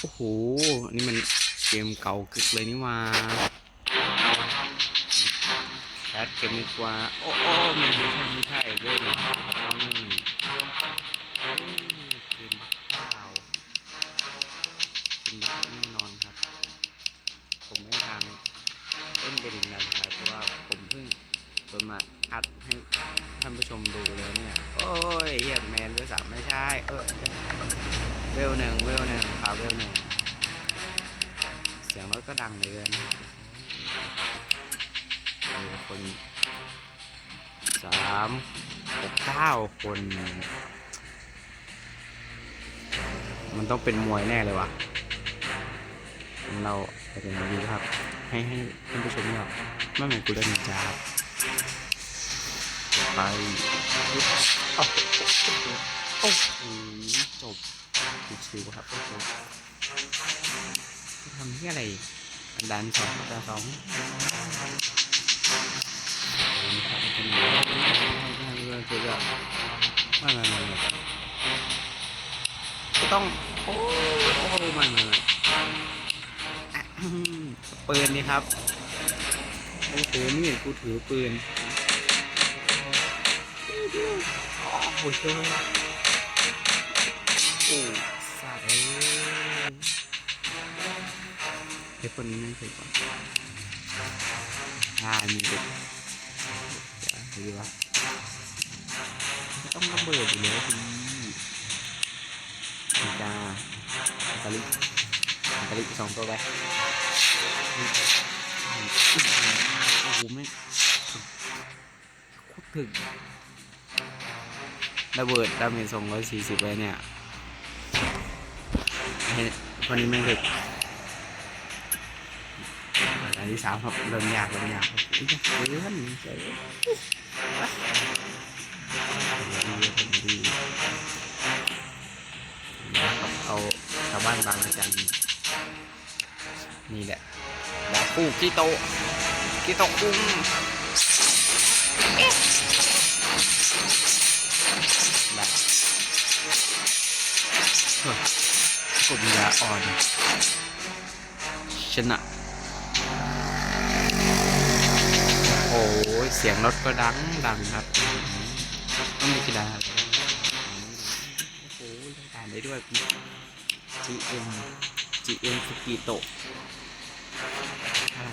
โอ้โห นี่มันเกมเก่ากึกเลยนี่มาแคสเกมดีกว่า โอ้โอ้ไม่ใช่ไม่ใช่เว้ยนอนครับผมไม่ทางเล่นเป็นนานครับเพราะว่าผมเพิ่งเปิดมาอัดให้ท่านผู้ชมดูเลยเนี่ย โอ้ยเฮียแมนเวลสามไม่ใช่ เออ วลหนึ่งเวลหนึ่งครับเวลหนึ่งเสียงรถก็ดังเหลยนะมีคนสามหกเก้าคน มันต้องเป็นมวยแน่เลยวะเราจะเป็นอย่างนี้ครับ ให้ให้ท่านผู้ชมเนี่ยไม่เหมือนกูเล่นนินจาไปโอ้โหโอ้โหจบ ชิวๆครับโอ้โหทำที่อะไรดันสองดันสองนี่ครับเป็นไงคือแบบไม่ไม่ไม่ต้อง โอ้โอ้ไม่ไม่ไม่อะอืมปืนนี่ครับไอ้ปืนนี่กูถือปืน โอ้โหเจ้า อ้สัตว์เอ้ยไอ้คนนี้ไม่เคยก่อนอ่ามีเด็กเดี๋ยวดูวะต้องระเบิดอยู่แล้วพี่นี่จ้าอัตาลิอัตาลิสองตัวไปโอ้โหไม่โคตรถึงระเบิดดาเมจสองร้อยสี่สิบเลยเนี่ย เฮ้ยคนนี้แม่งเด็กอันที่สามครับเริ่มยากเริ่มยากครับอุ้ยจะเลื่อนเฉยดีดีนะครับเอาชาวบ้านบางระจันนี่แหละดาบคู่กิโตะกิโตะคุ้มแบบ กลุ่มยาอ่อน ชนะ โอ้ยเสียงรถก็ดังดังครับ ต้องมีกีฬาโอ้โหเล่นอ่านได้ด้วย GM GM สกีโตะอะไร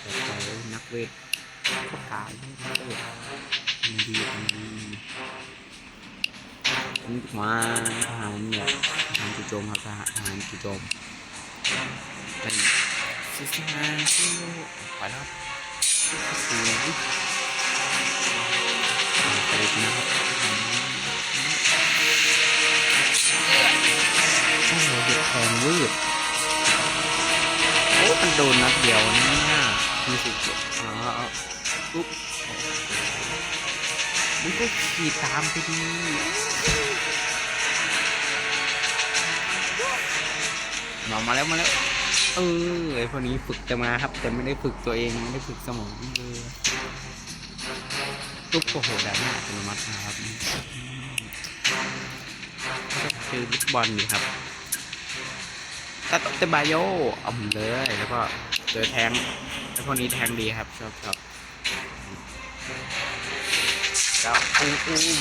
แต่ใจนักเวทเขายนักเวทมันดีมันดี มมาทหารเนี่ยทหารจู่โจมครับทหารจู่โจมเป็นซิสมาซิโไปแล้วสีไปเลยนะครับโอ้โหเด็กแทงวืดโอ้มันโดนนัดเดียวนี่น่ามีสิทธิ์อ๋อปุ๊บมันก็ขี่ตามไปดี มามาแล้วมาแล้วเออไอพวกนี้ฝึกจะมาครับ แต่ไม่ได้ฝึกตัวเองไม่ได้ฝึกสมองเลยตุ๊กโอ้โหดาหน้าอัตโนมัตินะครับคือลูกบอลอยู่ครับตาตเตบายโยอาผมเลยแล้วก็เจอแทงไอพวกนี้แทงดีครับชอบชอบก็อุ้มอุ้ม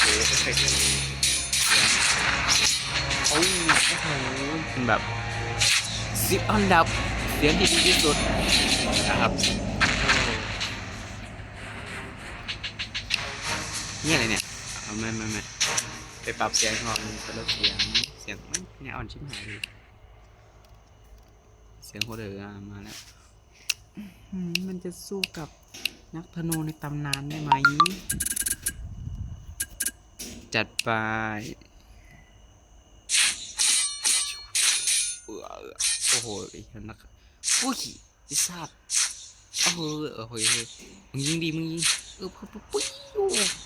โอ้โห อฟเฟกต์โอ้ยโอ้โหเป็นแบบสิบอันดับเสียงที่ดีที่สุดนะครับนี่อะไรเนี่ยเอาไม่ไม่ไม่ไปปรับเสียงก่อนไปลดเสียงเสียงไม่เนี่ยอ่อนชิบหายเลยเสียงโคตรเดือมาแล้วอืมมันจะสู้กับนักธนูในตำนานได้ไหม จัดไป เออเออ โอ้โหไอ้เหี้ยนักอุ้ยไอ้สัตว์เออเออเฮ้ยเฮ้ยมึงยิงดีมึงยิงเออปุ๊บปุ๊บปุ๊บ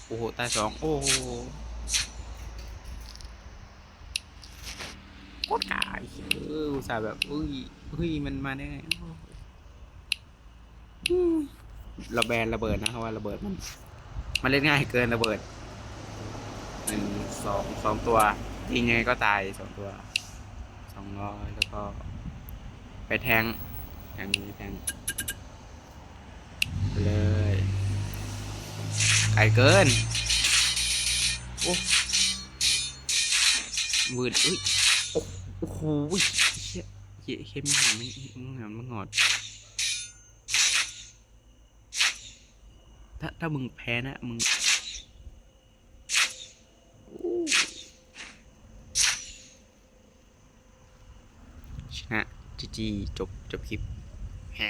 โอ้โหตายสองโอ้โหโคตรกายเอออุตส่าห์แบบอุ้ยอุ้ยมันมาได้ไงระแบนระเบิดนะเพราะว่าระเบิดมันมันเล่นง่ายเกินระเบิดหนึ่งสองสองตัวยิงไงก็ตายสองตัว องร้อยแล้วก็ ไปแทง แทงนี้แทงไปเลยไกลเกิน โอ้มืดอุ้ย โอ้โหเฮียเฮียเฮียมึงหามันมึงหามันงอด ถ้าถ้ามึงแพ้นะ มึงโอ้ ฮะจีจีจบจบคลิปแฮ